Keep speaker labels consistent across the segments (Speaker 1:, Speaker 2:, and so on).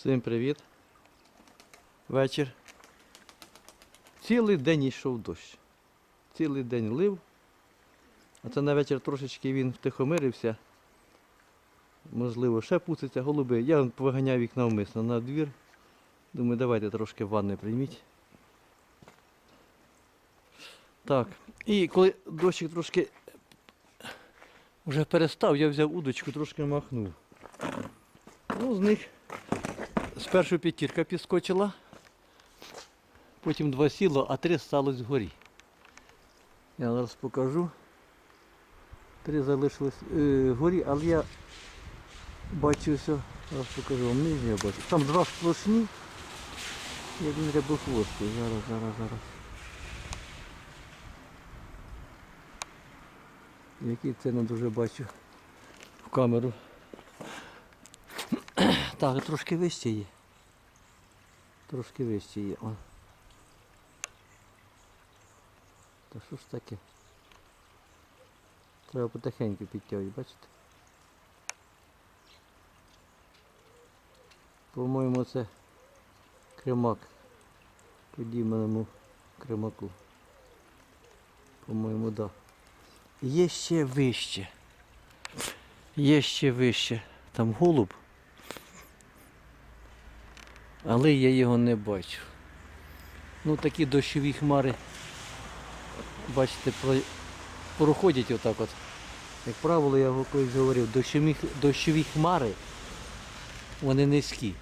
Speaker 1: Всім привіт. Вечір. Цілий день йшов дощ. Цілий день лив. А це на вечір трошечки він втихомирився. Можливо, ще пуститься голуби. Я виганяв їх навмисно на двір. Думаю, давайте трошки ванни прийміть. Так. І коли дощик трошки вже перестав, я взяв удочку, трошки махнув. Ну, з них спершу п'ятірка підскочила, потім два сіло, а три сталося згорі. Я зараз покажу. Три залишились е, вгорі, але я бачу все. Зараз покажу вам нижню бачу. Там два сплошні. Як він рябохвостий. Зараз, зараз, зараз. Який це не дуже бачу в камеру. Так, трошки вище є. Трошки вище є. О. Та що ж таке? Треба потихеньку підтягувати, бачите? По-моєму, це кремак. Подібному кремаку. По-моєму, так. Да. Є ще вище. Є ще вище. Там голуб. Але я його не бачу. Ну такі дощові хмари, бачите, проходять отак от. Як правило, я колись говорив, дощові, дощові хмари, вони низькі.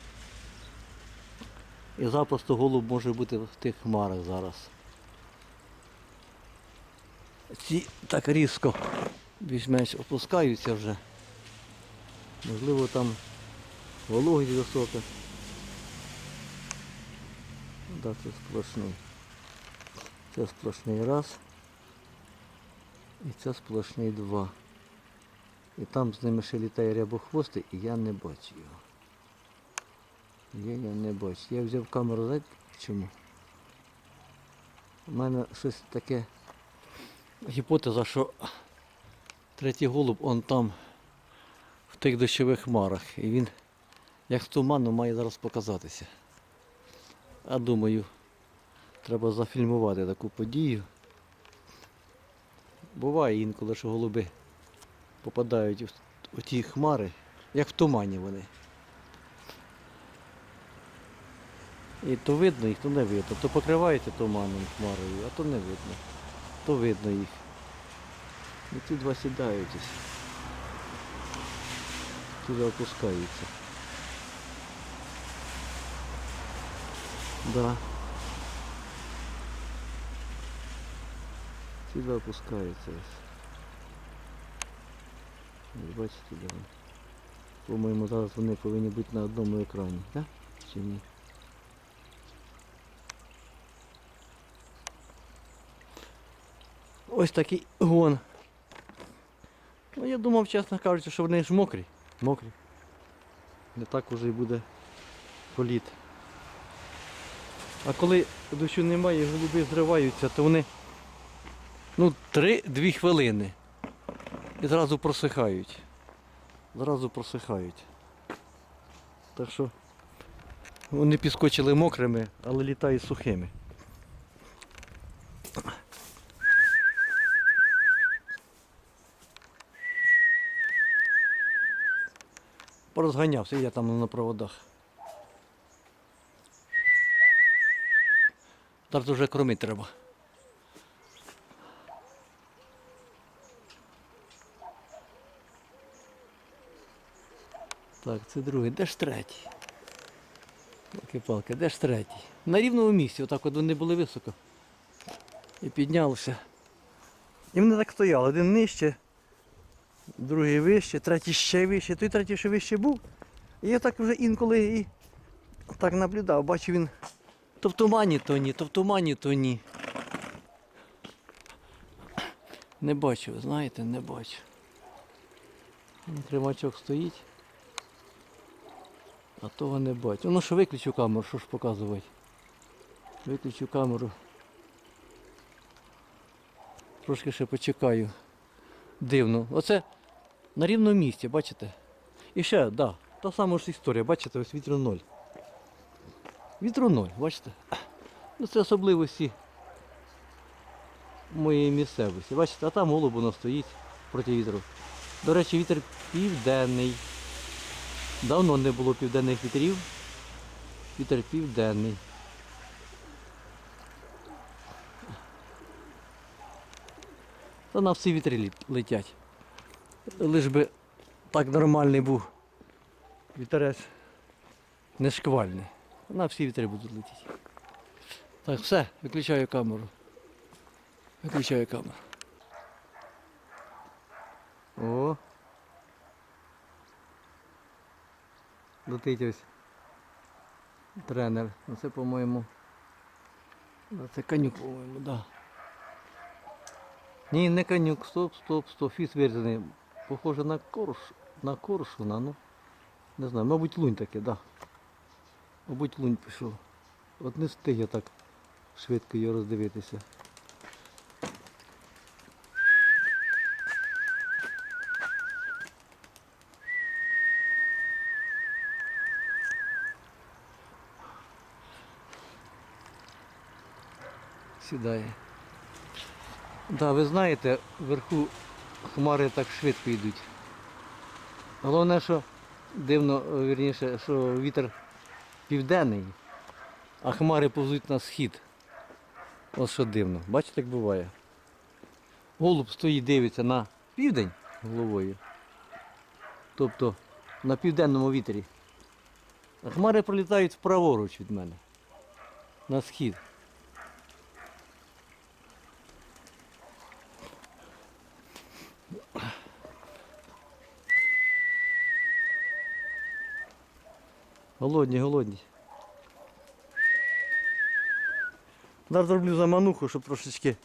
Speaker 1: І запросто голуб може бути в тих хмарах зараз. Ці так різко більш-менш опускаються вже. Можливо там вологість висока. Да, це сплошний. Це сплошний раз. І це сплошний два. І там з ними ще літає рябохвостий, і я не бачу його. Я його не бачу. Я взяв камеру, знаєте чому? У мене щось таке гіпотеза, що третій голуб он там в тих дощових хмарах. І він як з туману має зараз показатися. А думаю, треба зафільмувати таку подію. Буває інколи, що голуби попадають у ті хмари, як в тумані вони. І то видно їх, то не видно. То покривається туманом хмарою, а то не видно. То видно їх. І ці два сідають. Туди опускаються. Да. Ці два опускаються Бачите, вони? По-моєму, зараз вони повинні бути на одному екрані, так? Чи ні? Ось такий гон. Ну, я думав, чесно кажучи, що вони ж мокрі. Мокрі. Не так уже і буде політ. А коли дощу немає, голуби зриваються, то вони ну, 3-2 хвилини. І зразу просихають. Зразу просихають. Так що вони підскочили мокрими, але літають сухими. Порозганявся я там на проводах. Зараз вже кормити треба. Так, це другий. Де ж третій? Палки палки, де ж третій? На рівному місці, отак от вони були високо. І піднялися. І вони так стояли, один нижче, другий вище, третій ще вище, той третій ще вище був. І я так вже інколи і так наблюдав, бачу він то в тумані, то ні, то в тумані, то ні. Не бачу, знаєте, не бачу. Кримачок стоїть. А того не бачу. Ну що виключу камеру, що ж показувати. Виключу камеру. Трошки ще почекаю. Дивно. Оце на рівному місці, бачите? І ще, так, да, та сама ж історія, бачите, ось вітря ноль. Вітру ноль, бачите? Ну це особливості моєї місцевості. Бачите, а там голуб воно стоїть проти вітру. До речі, вітер південний. Давно не було південних вітрів. Вітер південний. Та на всі вітри летять. Лиш би так нормальний був вітерець не шквальний. На всі вітри будуть летіти. Так, все, виключаю камеру. Виключаю камеру. О. Летить ось тренер. Ну це, по-моєму. Це конюк, по-моєму, так. Да. Ні, не конюк, стоп, стоп, стоп, фіс вирізаний. Похоже на корш, на коршуна, ну. Не знаю, мабуть, лунь таке, так. Да. Мабуть, лунь пішов. От не встиг я так швидко його роздивитися. Сідає. Да, ви знаєте, вверху хмари так швидко йдуть. Головне, що дивно, вірніше, що вітер південний, а хмари повзуть на схід. Ось що дивно. Бачите, як буває. Голуб стоїть, дивиться на південь головою. Тобто на південному вітрі. А хмари пролітають праворуч від мене. На схід. Голодні, голодні. Зараз зроблю замануху, щоб трошечки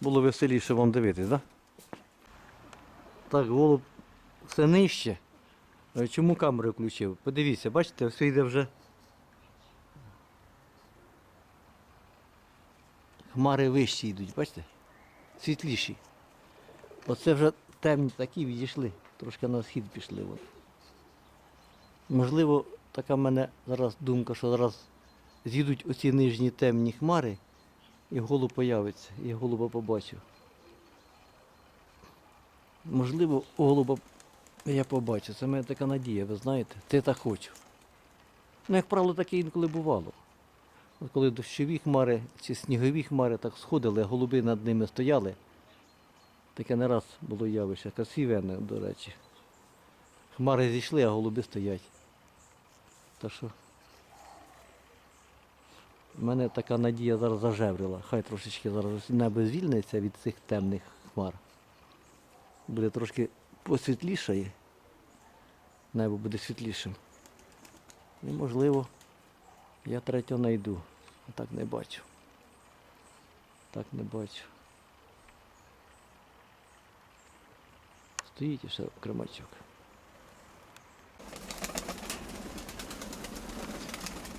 Speaker 1: було веселіше вам дивитись, так? Так, голуб все нижче. Е, Чому камеру включив? Подивіться, бачите, все йде вже. Хмари вищі йдуть, бачите? Світліші. Оце вже темні такі відійшли, трошки на схід пішли. От. Можливо, така в мене зараз думка, що зараз з'їдуть оці нижні темні хмари, і голуб появиться, і голуба побачив. Можливо, голуба я побачу. Це в мене така надія, ви знаєте, це так хочу. Ну, як правило, таке інколи бувало. От коли дощові хмари чи снігові хмари так сходили, голуби над ними стояли. Таке не раз було явище, красиве, до речі. Хмари зійшли, а голуби стоять. Та що? Мене така надія зараз зажеврила. Хай трошечки зараз небо звільниться від цих темних хмар. Буде трошки посвітлішає. Небо буде світлішим. І можливо, я третього знайду. А так не бачу. Так не бачу. Стоїть і ще кремачок.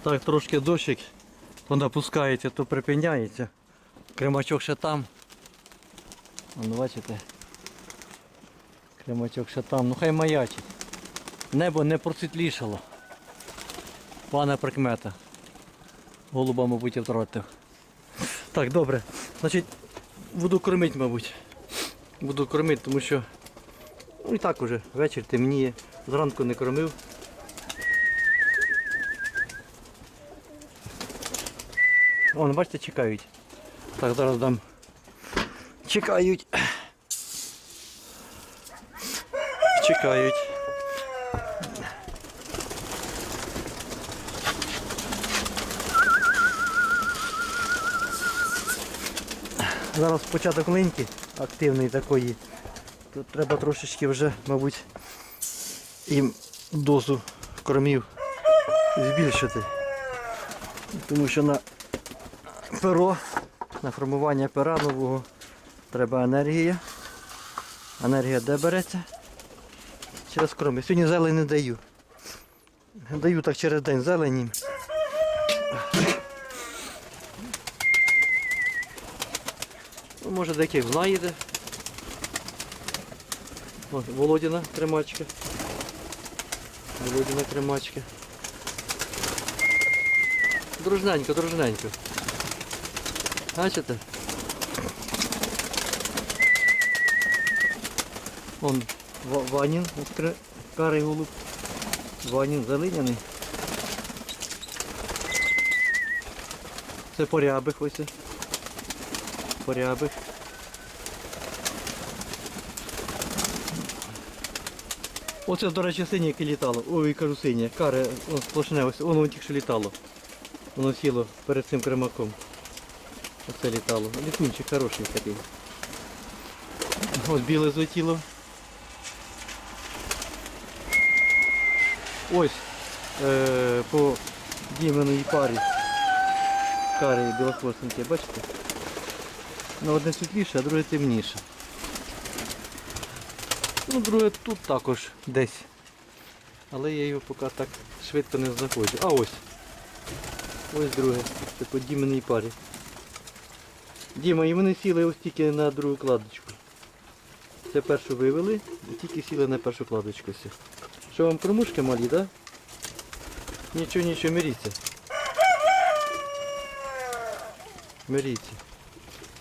Speaker 1: Так, трошки дощик, то напускається, то припиняється. Кремачок ще там. Вон, бачите? Кремачок ще там. Ну хай маячить. Небо не просвітлішало. Пане прикмета. Голуба, мабуть, втратив. Так, добре. Значить, буду кормити, мабуть. Буду кормити, тому що ну, і так уже вечір темніє. Зранку не кормив. Вон, бачите, чекають. Так, зараз дам. Чекають. Чекають. Зараз початок линьки активної такої. Тут треба трошечки вже, мабуть, їм дозу кормів збільшити. Тому що на перо, на формування пера нового треба енергія. Енергія де береться? Через кроми. Сьогодні зелень не даю. Даю так через день зелені. Ну, може деяких знаєте. О, Володіна кремачка. Володіна кремачка. Дружненько, дружненько. Бачите? Вон Ванін, карий голуб. Ванін залиняний. Це порябих ось. Порябих. Оце, до речі, синє, яке літало. Ой, кажу синє. Каре, сплошне, ось воно тільки що літало. Воно сіло перед цим кремаком. Оце літало. Літунчик хороший такий. Ось біле злетіло. Ось е, по діменої парі. Карі білохвостенькі, бачите? Ну, одне світліше, а друге темніше. Ну, друге тут також десь. Але я його поки так швидко не знаходжу. А ось. Ось друге. Це по Діменій парі. Діма, і вони сіли ось тільки на другу кладочку. Це першу вивели і тільки сіли на першу кладочку. Що вам кормушки малі, так? Да? Нічого, нічого, миріться. Миріться.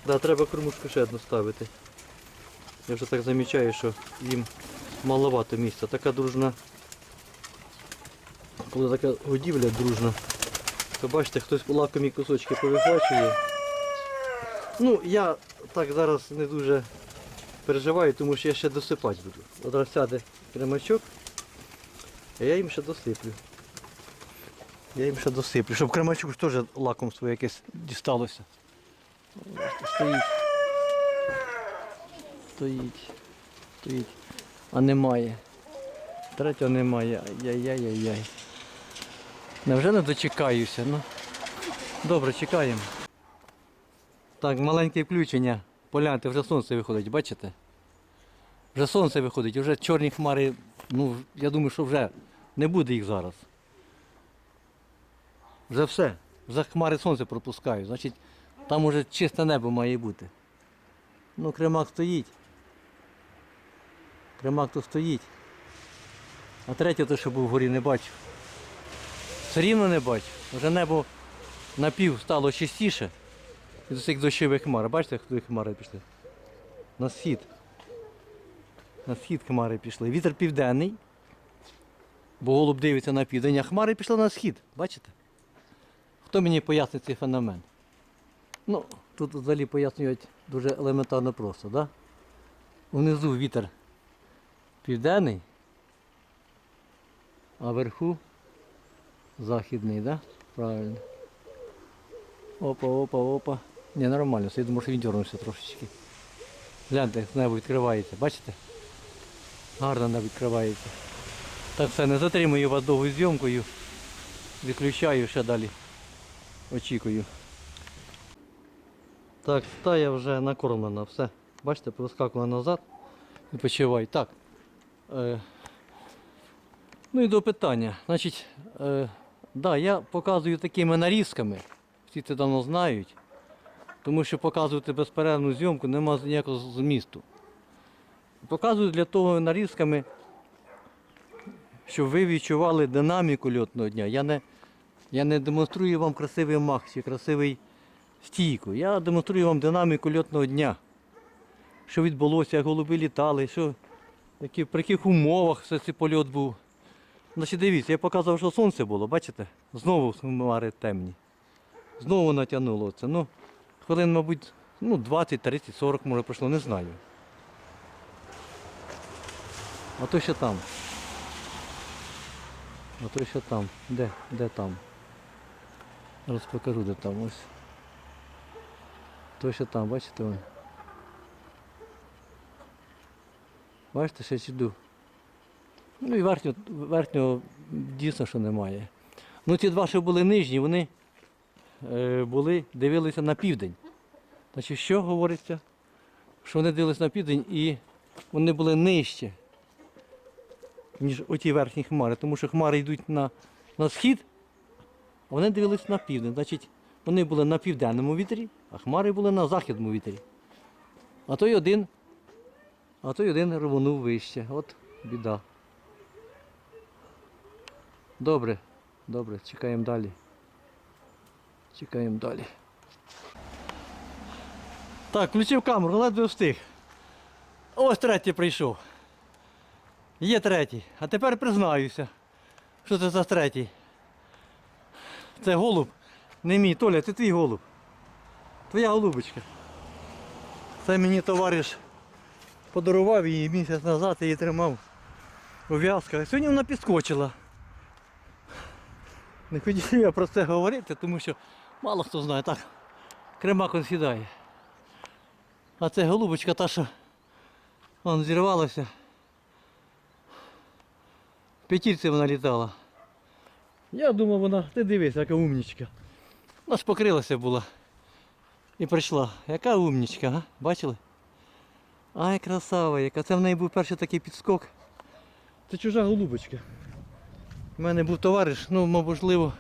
Speaker 1: Да, треба кормушку ще одну ставити. Я вже так замічаю, що їм маловато місця. Така дружна. Коли така годівля дружна, то бачите, хтось лакомі кусочки повихвачує. Ну, я так зараз не дуже переживаю, тому що я ще досипати буду. От раз сяде кремачок, а я їм ще досиплю. Я їм ще досиплю, щоб кремачок теж лакомство якесь дісталося. Стоїть. Стоїть. Стоїть. А немає. Третього немає. Ай-яй-яй-яй. Невже не дочекаюся? Ну. Добре, чекаємо. Так, маленьке включення. Погляньте, вже сонце виходить, бачите? Вже сонце виходить, вже чорні хмари, ну, я думаю, що вже не буде їх зараз. Вже все. Вже хмари сонце пропускають. Значить, там уже чисте небо має бути. Ну, кремак стоїть. Кремак то стоїть. А третє, то, що був вгорі, не бачив. Все рівно не бачив. Вже небо напів стало чистіше. Від цих дощових хмар. Бачите, куди хмари пішли? На схід. На схід хмари пішли. Вітер південний. Бо голуб дивиться на південь, а хмари пішли на схід. Бачите? Хто мені пояснить цей феномен? Ну, тут взагалі пояснюють дуже елементарно просто, да? Внизу вітер південний, а вверху західний, да? Правильно. Опа, опа, опа. Не, нормально, я думаю, що він дернувся трошечки. Гляньте, як небо відкривається, бачите? Гарно небо відкривається. Так все, не затримую вас довгою зйомкою. Виключаю ще далі. Очікую. Так, стая вже накормлена, все. Бачите, повискакувала назад. Відпочивай. Так. Е, ну і до питання. Значить, е, да, я показую такими нарізками. Всі це давно знають. Тому що показувати безперервну зйомку нема ніякого змісту. Показую для того нарізками, щоб ви відчували динаміку льотного дня. Я не, я не демонструю вам красивий мах чи красивий стійку. Я демонструю вам динаміку льотного дня. Що відбулося, як голуби літали, що, які, при яких умовах все цей польот був. Значить, дивіться, я показував, що сонце було, бачите? Знову хмари темні. Знову натягнуло це. Ну, хвилин, мабуть, ну, 20, 30, 40 може пройшло, не знаю. А то ще там. А то ще там. Де? Де там? Зараз покажу, де там ось. То ще там, бачите? вон? Бачите, ще сіду. Ну і верхнього, верхнього дійсно, що немає. Ну ці два, що були нижні, вони були, дивилися на південь. Значить, що говориться? Що вони дивилися на південь і вони були нижче, ніж оті верхні хмари, тому що хмари йдуть на, на схід, а вони дивилися на південь. Значить, вони були на південному вітрі, а хмари були на західному вітрі. А той один, а той один рвонув вище. От біда. Добре, добре, чекаємо далі. Чекаємо далі. Так, включив камеру, ледве встиг. Ось третій прийшов. Є третій. А тепер признаюся. Що це за третій? Це голуб. Не мій, Толя, це твій голуб. Твоя голубочка. Це мені товариш подарував її місяць назад, я її тримав у в'язках. Сьогодні вона підскочила. Не хотів я про це говорити, тому що мало хто знає, так, кремак он сідає. А це голубочка та, що вон зірвалася. П'ятірці вона літала. Я думав, вона, ти дивись, яка умнічка. Вона ж покрилася була. І прийшла. Яка умнічка, а? Бачили? Ай, красава, яка. Це в неї був перший такий підскок. Це чужа голубочка. У мене був товариш, ну, можливо,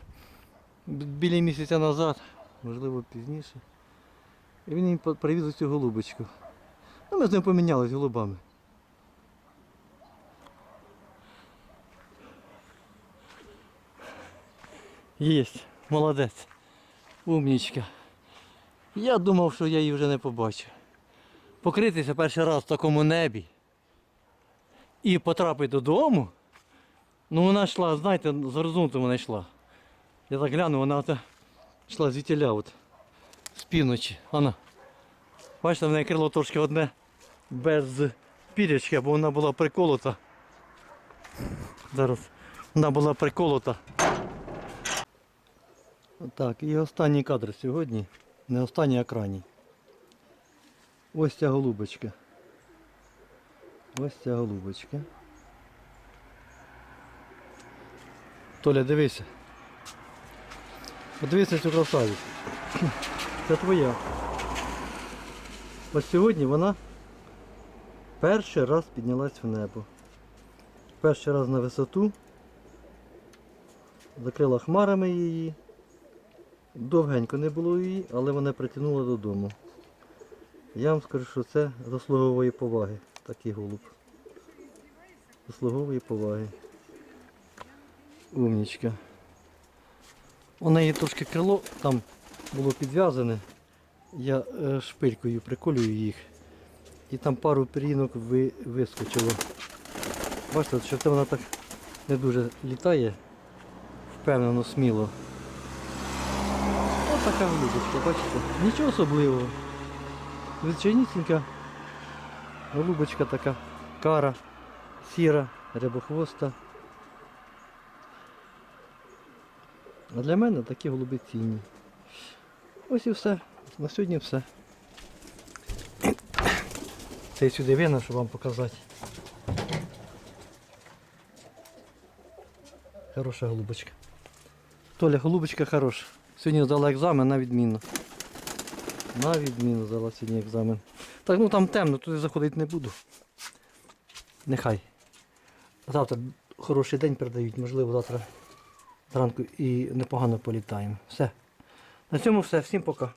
Speaker 1: біля місяця назад, можливо, пізніше. І він мені привіз цю голубочку. Ну, ми з ним помінялись голубами. Єсть, молодець. Умнічка. Я думав, що я її вже не побачу. Покритися перший раз в такому небі і потрапити додому. Ну вона йшла, знаєте, з горизонту вона йшла. Я так гляну, вона от йшла звідтіля от, з півночі. Вона. Бачите, в неї крило трошки одне без пірячки, бо вона була приколота. Зараз вона була приколота. Так, і останній кадр сьогодні. Не останній, а крайній. Ось ця голубочка. Ось ця голубочка. Толя, дивися. Подивися цю красавицю. Це твоя. Ось сьогодні вона перший раз піднялась в небо. Перший раз на висоту. Закрила хмарами її. Довгенько не було її, але вона притягнула додому. Я вам скажу, що це заслуговує поваги, такий голуб. Заслуговує поваги. Умнічка. У неї трошки крило там було підв'язане. Я е, шпилькою приколюю їх. І там пару пірінок ви, вискочило. Бачите, що це вона так не дуже літає, впевнено, сміло. Ось така голубочка, бачите? Нічого особливого. Звичайнісінька голубочка така, кара, сіра, рябохвоста. А для мене такі голуби цінні. Ось і все. На сьогодні все. Це я сюди вина, щоб вам показати. Хороша голубочка. Толя, голубочка хороша. Сьогодні здала екзамен на відмінно. На відміну здала сьогодні екзамен. Так, ну там темно, туди заходити не буду. Нехай. Завтра хороший день передають, можливо, завтра зранку і непогано політаємо. Все. На цьому все. Всім пока.